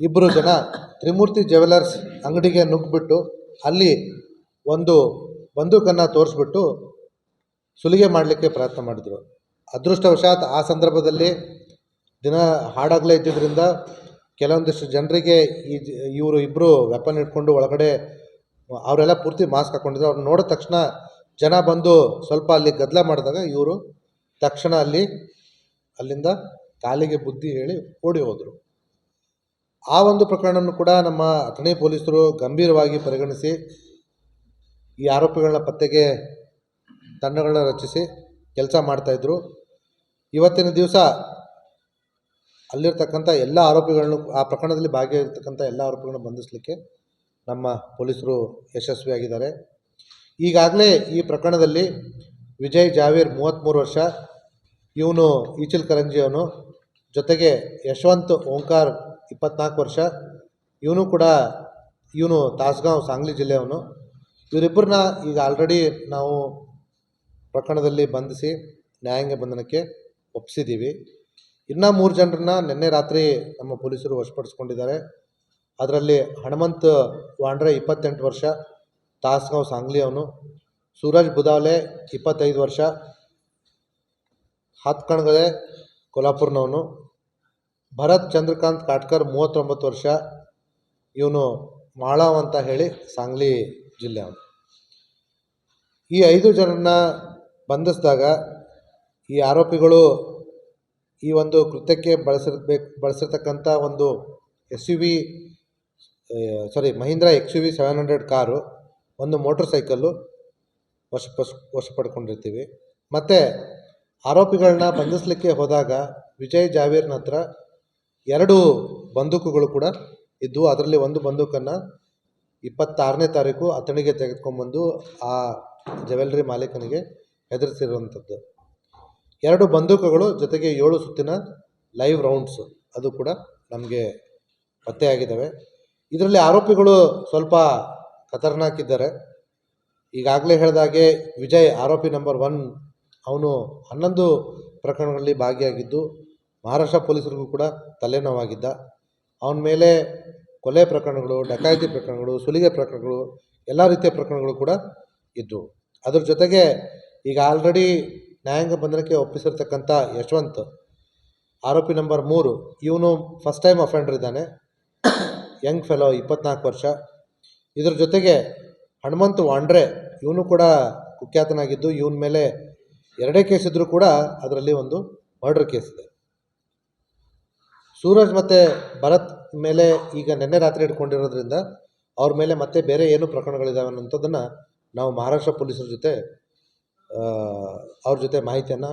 ಇಬ್ಬರು ಜನ ತ್ರಿಮೂರ್ತಿ ಜ್ಯುವೆಲರ್ಸ್ ಅಂಗಡಿಗೆ ನುಗ್ಗಿಬಿಟ್ಟು ಅಲ್ಲಿ ಒಂದು ಬಂದೂಕನ್ನು ತೋರಿಸ್ಬಿಟ್ಟು ಸುಲಿಗೆ ಮಾಡಲಿಕ್ಕೆ ಪ್ರಯತ್ನ ಮಾಡಿದರು. ಅದೃಷ್ಟವಶಾತ್ ಆ ಸಂದರ್ಭದಲ್ಲಿ ದಿನ ಹಾಡಾಗಲೇ ಇದ್ದಿದ್ದರಿಂದ ಕೆಲವೊಂದಿಷ್ಟು ಜನರಿಗೆ ಈ ಇವರು ಇಬ್ಬರು ವೆಪನ್ ಇಟ್ಕೊಂಡು ಒಳಗಡೆ ಅವರೆಲ್ಲ ಪೂರ್ತಿ ಮಾಸ್ಕ್ ಹಾಕ್ಕೊಂಡಿದ್ರು ಅವ್ರು ನೋಡಿದ ತಕ್ಷಣ ಜನ ಬಂದು ಸ್ವಲ್ಪ ಅಲ್ಲಿ ಗದ್ದಲ ಮಾಡಿದಾಗ ಇವರು ತಕ್ಷಣ ಅಲ್ಲಿ ಅಲ್ಲಿಂದ ಕಾಲಿಗೆ ಬುದ್ಧಿ ಹೇಳಿ ಓಡಿ ಹೋದರು. ಆ ಒಂದು ಪ್ರಕರಣವನ್ನು ಕೂಡ ನಮ್ಮ ಅಥಣಿ ಪೊಲೀಸರು ಗಂಭೀರವಾಗಿ ಪರಿಗಣಿಸಿ ಈ ಆರೋಪಿಗಳನ್ನ ಪತ್ತೆಗೆ ತಂಡಗಳನ್ನ ರಚಿಸಿ ಕೆಲಸ ಮಾಡ್ತಾಯಿದ್ರು ಇವತ್ತಿನ ದಿವಸ ಅಲ್ಲಿರ್ತಕ್ಕಂಥ ಎಲ್ಲ ಆರೋಪಿಗಳನ್ನು ಆ ಪ್ರಕರಣದಲ್ಲಿ ಭಾಗಿಯಾಗಿರ್ತಕ್ಕಂಥ ಎಲ್ಲ ಆರೋಪಿಗಳನ್ನ ಬಂಧಿಸಲಿಕ್ಕೆ ನಮ್ಮ ಪೊಲೀಸರು ಯಶಸ್ವಿಯಾಗಿದ್ದಾರೆ. ಈಗಾಗಲೇ ಈ ಪ್ರಕರಣದಲ್ಲಿ ವಿಜಯ್ ಜಾವೀರ್ ಮೂವತ್ತ್ಮೂರು ವರ್ಷ, ಇವನು ಈಚಿಲ್ ಕರಂಜಿ ಅವನು ಜೊತೆಗೆ ಯಶವಂತ್ ಓಂಕಾರ್ ಇಪ್ಪತ್ನಾಲ್ಕು ವರ್ಷ. ಇವನು ಕೂಡ, ಇವನು ತಾಸ್ಗಾಂವ್, ಸಾಂಗ್ಲಿ ಜಿಲ್ಲೆಯವನು. ಇವರಿಬ್ಬರನ್ನ ಈಗ ಆಲ್ರೆಡಿ ನಾವು ಪ್ರಕರಣದಲ್ಲಿ ಬಂಧಿಸಿ, ನ್ಯಾಯಾಂಗ ಬಂಧನಕ್ಕೆ ಒಪ್ಪಿಸಿದ್ದೀವಿ ಇನ್ನೂ ಮೂರು ಜನರನ್ನ ನಿನ್ನೆ ರಾತ್ರಿ ನಮ್ಮ ಪೊಲೀಸರು ವಶಪಡಿಸ್ಕೊಂಡಿದ್ದಾರೆ. ಅದರಲ್ಲಿ ಹನುಮಂತ್ ವಾಂಡ್ರೆ ಇಪ್ಪತ್ತೆಂಟು ವರ್ಷ, ತಾಸ್ಗಾಂವ್ ಸಾಂಗ್ಲಿ ಅವನು ಸೂರಜ್ ಬುದಾವಲೆ ಇಪ್ಪತ್ತೈದು ವರ್ಷ. ಹತ್ಕಣ್ಗದೆ ಕೊಲ್ಹಾಪುರ್ನವನು. ಭರತ್, ಚಂದ್ರಕಾಂತ್ ಕಾಟ್ಕರ್ ಮೂವತ್ತೊಂಬತ್ತು ವರ್ಷ. ಇವನು ಮಾಳಾವ್ ಅಂತ ಹೇಳಿ ಸಾಂಗ್ಲಿ ಜಿಲ್ಲೆಯವನು ಈ ಐದು ಜನರನ್ನ ಬಂಧಿಸಿದಾಗ ಈ ಆರೋಪಿಗಳು ಈ ಒಂದು ಕೃತ್ಯಕ್ಕೆ ಬಳಸಿರ್ಬೇಕು, ಬಳಸಿರ್ತಕ್ಕಂಥ ಒಂದು S U V sorry Mahindra X U V seven hundred car, ಒಂದು ಮೋಟ್ರ್ ಸೈಕಲ್ಲು ವಶ ವಶ ವಶ ಪಡ್ಕೊಂಡಿರ್ತೀವಿ ಮತ್ತು ಆರೋಪಿಗಳನ್ನ ಬಂಧಿಸಲಿಕ್ಕೆ ಹೋದಾಗ ವಿಜಯ್ ಜಾವೀರ್ನ ಹತ್ರ ಎರಡು ಬಂದೂಕುಗಳು ಕೂಡ ಇದ್ದವು ಅದರಲ್ಲಿ ಒಂದು ಬಂದೂಕನ್ನು ಇಪ್ಪತ್ತಾರನೇ ತಾರೀಕು ಅತನಿಗೆ ತೆಗೆದುಕೊಂಡ್ಬಂದು ಆ ಜ್ಯುವೆಲ್ರಿ ಮಾಲೀಕನಿಗೆ ಹೆದರಿಸಿರುವಂಥದ್ದು. ಎರಡು ಬಂದೂಕುಗಳು ಜೊತೆಗೆ ಏಳು ಸುತ್ತಿನ ಲೈವ್ ರೌಂಡ್ಸು ಅದು ಕೂಡ ನಮಗೆ ಪತ್ತೆಯಾಗಿದ್ದಾವೆ. ಇದರಲ್ಲಿ ಆರೋಪಿಗಳು ಸ್ವಲ್ಪ ಖತರ್ನಾಕ್ ಇದ್ದಾರೆ ಈಗಾಗಲೇ ಹೇಳಿದಾಗೆ ವಿಜಯ್ ಆರೋಪಿ ನಂಬರ್ ಒನ್, ಅವನು ಹನ್ನೊಂದು ಪ್ರಕರಣಗಳಲ್ಲಿ ಭಾಗಿಯಾಗಿದ್ದು ಮಹಾರಾಷ್ಟ್ರ ಪೊಲೀಸರಿಗೂ ಕೂಡ ತಲೆನೋವಾಗಿದ್ದ. ಅವನ ಮೇಲೆ ಕೊಲೆ ಪ್ರಕರಣಗಳು, ಡಕಾಯತಿ ಪ್ರಕರಣಗಳು, ಸುಲಿಗೆ ಪ್ರಕರಣಗಳು, ಎಲ್ಲ ರೀತಿಯ ಪ್ರಕರಣಗಳು ಕೂಡ ಇದ್ದವು ಅದ್ರ ಜೊತೆಗೆ ಈಗ ಆಲ್ರೆಡಿ ನ್ಯಾಯಾಂಗ ಬಂಧನಕ್ಕೆ ಒಪ್ಪಿಸಿರ್ತಕ್ಕಂಥ ಯಶವಂತ್, ಆರೋಪಿ ನಂಬರ್ ಮೂರು, ಇವನು ಫಸ್ಟ್ ಟೈಮ್ ಅಫೆಂಡರ್ ಇದ್ದಾನೆ. ಯಂಗ್ ಫೆಲೋ ಇಪ್ಪತ್ನಾಲ್ಕು ವರ್ಷ. ಇದ್ರ ಜೊತೆಗೆ ಹನುಮಂತ್ ವಾಂಡ್ರೆ, ಇವನು ಕೂಡ ಕುಖ್ಯಾತನಾಗಿದ್ದು, ಇವನ ಮೇಲೆ ಎರಡೇ ಕೇಸ್ ಇದ್ದರೂ ಕೂಡ ಅದರಲ್ಲಿ ಒಂದು ಮರ್ಡರ್ ಕೇಸ್ ಇದೆ. ಸೂರಜ್ ಮತ್ತು ಭರತ್ ಮೇಲೆ ಈಗ ನಿನ್ನೆ ರಾತ್ರಿ ಇಟ್ಕೊಂಡಿರೋದ್ರಿಂದ ಅವ್ರ ಮೇಲೆ ಮತ್ತೆ ಬೇರೆ ಏನು ಪ್ರಕರಣಗಳಿದ್ದಾವೆ ಅನ್ನೋಂಥದ್ದನ್ನು ನಾವು ಮಹಾರಾಷ್ಟ್ರ ಪೊಲೀಸರ ಜೊತೆ ಅವ್ರ ಜೊತೆ ಮಾಹಿತಿಯನ್ನು